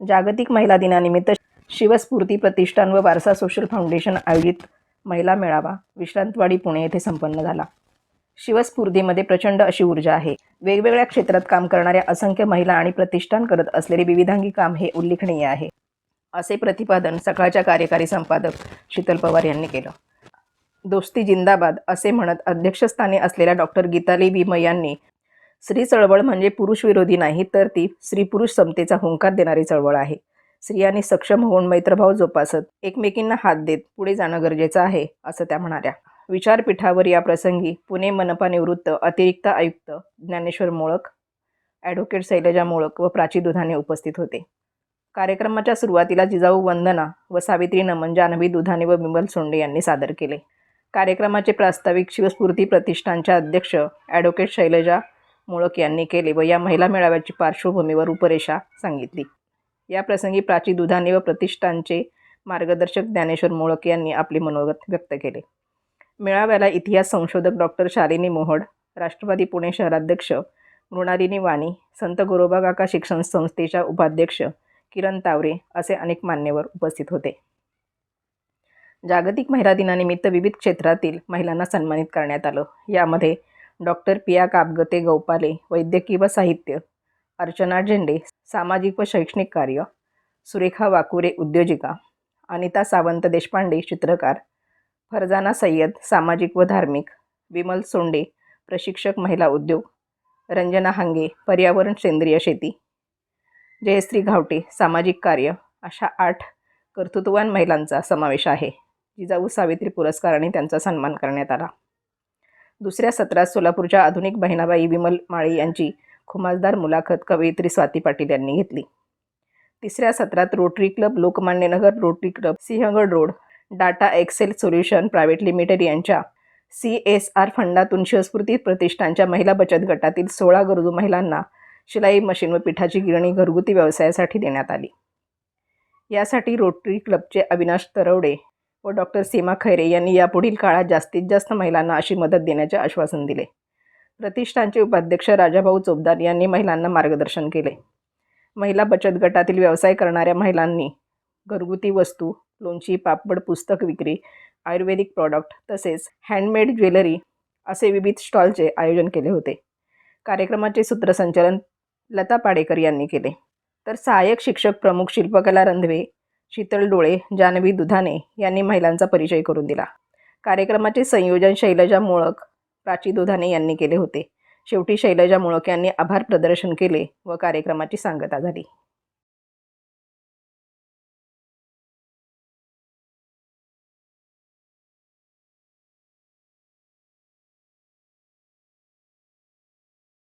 जागतिक महिला दिनानिमित्त शिवस्फूर्ती प्रतिष्ठान व वारसा सोशल फाउंडेशन आयोजित महिला मेळावा विश्रांतवाडी पुणे येथे संपन्न झाला. शिवस्फूर्तीमध्ये प्रचंड अशी ऊर्जा आहे. वेगवेगळ्या क्षेत्रात काम करणाऱ्या असंख्य महिला आणि प्रतिष्ठान करत असलेले विविधांगी काम हे उल्लेखनीय आहे. असे प्रतिपादन सकाळच्या कार्यकारी संपादक शीतल पवार यांनी केलं. दोस्ती जिंदाबाद असे म्हणत अध्यक्षस्थानी असलेल्या डॉक्टर गीताली भीम यांनी स्त्री चळवळ म्हणजे पुरुषविरोधी नाही तर ती स्त्री पुरुष समतेचा हुंकार देणारी चळवळ आहे. स्त्रियांनी सक्षम होऊन मैत्रभाव जोपासत एकमेकींना हात देत पुढे जाणं गरजेचं आहे असं त्या म्हणाल्या. विचारपीठावर या प्रसंगी पुणे मनपा निवृत्त अतिरिक्त आयुक्त ज्ञानेश्वर मोळक ॲडव्होकेट शैलजा मोळक व प्राची दुधाने उपस्थित होते. कार्यक्रमाच्या सुरुवातीला जिजाऊ वंदना व सावित्री नमन जानवी दुधाने व बिमल सोंडे यांनी सादर केले. कार्यक्रमाचे प्रास्ताविक शिवस्फूर्ती प्रतिष्ठानच्या अध्यक्ष ॲडव्होकेट शैलजा मोळक यांनी केले व या महिला मेळाव्याची पार्श्वभूमीवर उपरेषा सांगितली. या प्रसंगी प्राची दुधाने व प्रतिष्ठानचे मार्गदर्शक ज्ञानेश्वर मोळक यांनी आपले मनोगत व्यक्त केले. मेळाव्याला इतिहास संशोधक डॉक्टर शालिनी मोहड राष्ट्रवादी पुणे शहराध्यक्ष मृणालिनी वाणी संत गोरोबा काका शिक्षण संस्थेच्या उपाध्यक्ष किरण तावरे असे अनेक मान्यवर उपस्थित होते. जागतिक महिला दिनानिमित्त विविध क्षेत्रातील महिलांना सन्मानित करण्यात आलं. यामध्ये डॉक्टर पिया कापगते गौपाले वैद्यकीय व साहित्य अर्चना झेंडे सामाजिक व शैक्षणिक कार्य सुरेखा वाकुरे उद्योजिका अनिता सावंत देशपांडे चित्रकार फरजाना सय्यद सामाजिक व धार्मिक विमल सोंडे प्रशिक्षक महिला उद्योग रंजना हांगे पर्यावरण सेंद्रिय शेती जयश्री घावटे सामाजिक कार्य अशा आठ कर्तृत्ववान महिलांचा समावेश आहे जिजाऊ सावित्री पुरस्काराने त्यांचा सन्मान करण्यात आला. दुसऱ्या सत्रात सोलापूरच्या आधुनिक बहिणाबाई विमल माळी यांची खुमासदार मुलाखत कवयित्री स्वाती पाटील यांनी घेतली. तिसऱ्या सत्रात Rotary Club Lokmanyanagar Rotary Club Sinhagad road Data Excel Solution Private Limited यांच्या सी एस आर फंडातून शिवस्फूर्ती प्रतिष्ठानच्या महिला बचत गटातील सोळा गरजू महिलांना शिलाई मशीन व पिठाची गिरणी घरगुती व्यवसायासाठी देण्यात आली. यासाठी रोटरी क्लबचे अविनाश तरवडे व डॉक्टर सीमा खैरे यांनी यापुढील काळात जास्तीत जास्त महिलांना अशी मदत देण्याचे आश्वासन दिले. प्रतिष्ठानचे उपाध्यक्ष राजाभाऊ चोपदार यांनी महिलांना मार्गदर्शन केले. महिला बचत गटातील व्यवसाय करणाऱ्या महिलांनी घरगुती वस्तू लोणची पापड पुस्तक विक्री आयुर्वेदिक प्रॉडक्ट तसेच हँडमेड ज्वेलरी असे विविध स्टॉलचे आयोजन केले होते. कार्यक्रमाचे सूत्रसंचालन लता पाडेकर यांनी केले. तर सहाय्यक शिक्षक प्रमुख शिल्पकला रंधवे शीतल डोळे जानवी दुधाने यांनी महिलांचा परिचय करून दिला. कार्यक्रमाचे संयोजन शैलजा मोळक प्राची दुधाने यांनी केले होते. शेवटी शैलजा मोळक यांनी आभार प्रदर्शन केले व कार्यक्रमाची सांगता झाली.